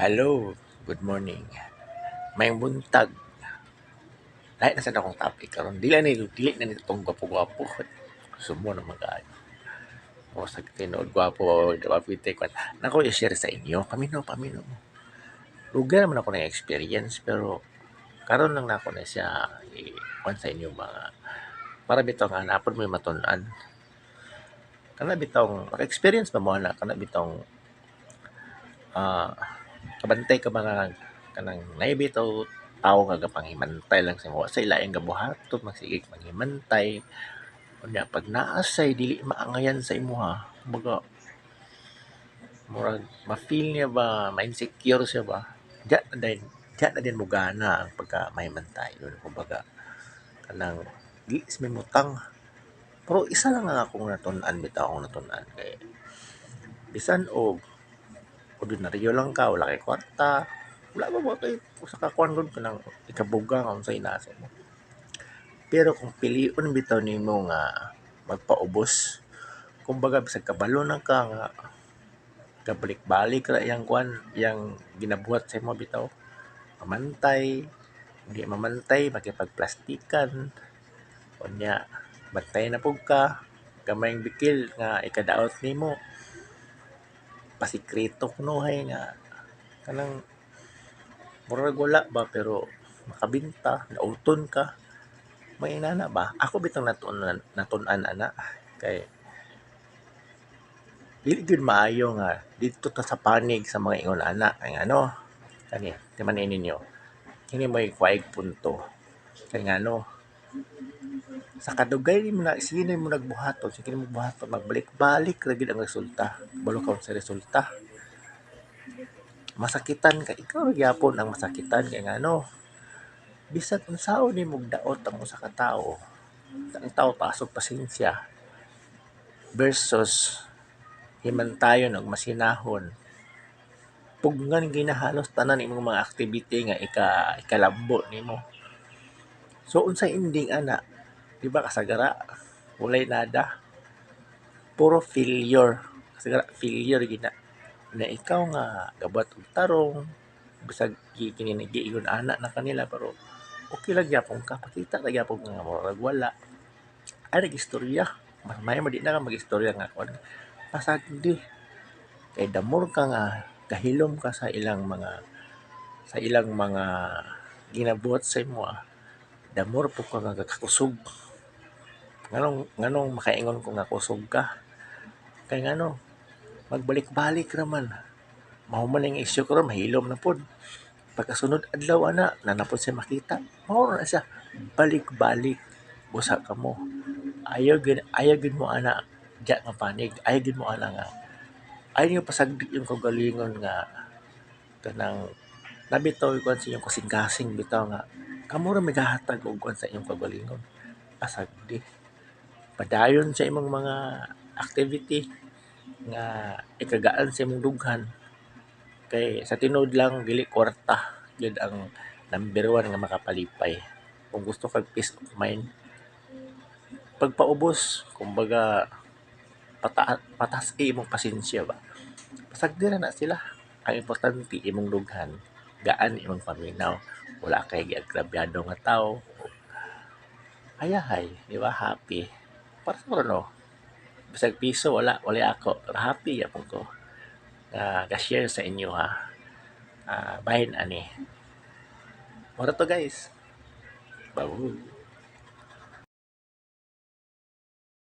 Hello, good morning. May buntag. Lahat na sa akong topic karon. Dili na dili na nito tong gwapo-gwapo. Sumo na mag O sa tinuod gwapo, gwapo kwan. Nako i-share sa inyo. Pamino, pamino. Lugar man ako ng experience pero karon lang nako na siya i-kwan sa inyo mga para bitaw nga napod mo matun-an. Kana bitong experience ba mo na kana bitong ah kabantay ka mga kanang naibitaw? Tao nga gapanghimantay lang sa mo sa ilaing gabuhaton magsigig manghimantay unya pag naasay dili maangayan sa imuha kumbaga murag ma-feel niya ba ma-insecure siya ba? Diya na din diya na din mo gana ang pagka mahimantay yun kumbaga kanang dili is may mutang. Pero isa lang nga akong natun-an bitaw akong natun-an. Kay bisan og ordinaryo lang ka wala kay kwarta. Wala ba mo kay usa ka kwan gud kanang ikabuga nga unsay nasa mo. Pero kung piliun bitaw nimo nga magpaubos kumbaga bisag kabalo na ka nga kabalik-balik ra yang kwan yang ginabuhat sa imo bitaw. Mamantay hindi mamantay makipagplastikan. Unya bantay na pug ka. Gamayng bikil nga ikadaot nimo pasikreto kunuhay nga. Kanang murag wala ba pero makabinta nauton ka. May inana ba? Ako bitong natun natun-an ana. Kay dili gyud maayo nga dito ta sa panig sa mga ingon ana. Kay ano? Kani timan ninyo. Kini may kuwaig punto. Kay ngano sa kadugay mo na sino mo nagbuhaton sige mo buhaton magbalik-balik ra gid ang resulta. Balo ka sa resulta. Masakitan ka. Ikaw gyapon ang masakitan. Kay ngano bisan unsaon nimo daot ang usa ka tawo ang tawo pasok pasensya versus himantayon og masinahon. Pugnan ginahalos tanan imong mga activity nga ika ikalabo nimo so unsay ending ana? Di ba kasagara? Walay nada. Puro failure. Kasagara failure gina. Na ikaw nga gabat og tarong. Bisag kini giingon ana na kanila pero okay lang gyapon ka. Pakita ra gyapon nga murag wala. Ay istorya mas may mo di na ka mag-istorya nga kon pasagdi kay damor ka nga kahilom ka sa ilang mga sa ilang mga ginabuhat sa imo ah. Damor po ka nga kakusog nganong nganong makaingon ko nga kusog ka? Kay ngano magbalik-balik raman. Mao man ang isyu karon mahilom na pod pagkasunod adlaw ana nanapod siya makita. Mao na siya. Balik-balik. Busa ka mo. Ayaw gid ayaw gid mo ana diya nga panig. Ayaw gid mo ana nga. Ayaw niyo pasagdi yung kagalingon nga kanang nabitaw ko sa iyong kasing-kasing bitaw nga kamo ra og kwan sa iyong kagalingon pasagdi padayon sa imong mga activity nga ikagaan sa imong dughan. Kay sa tinuod lang dili kwarta gyud ang number one nga makapalipay. Kung gusto kag peace of mind. Pagpaubos kumbaga pata patas imong pasensya ba? Pasagdi ra na sila. Ang importante imong dughan gaan imong paminaw wala kay giagrabyado nga tawo. Hayahay di ba? Happy. Para sa no bisag piso wala wala ako. Happy yapon ko. Nga ga-share sa inyo ha? Uh, bahin ani. Mura to guys. Babu.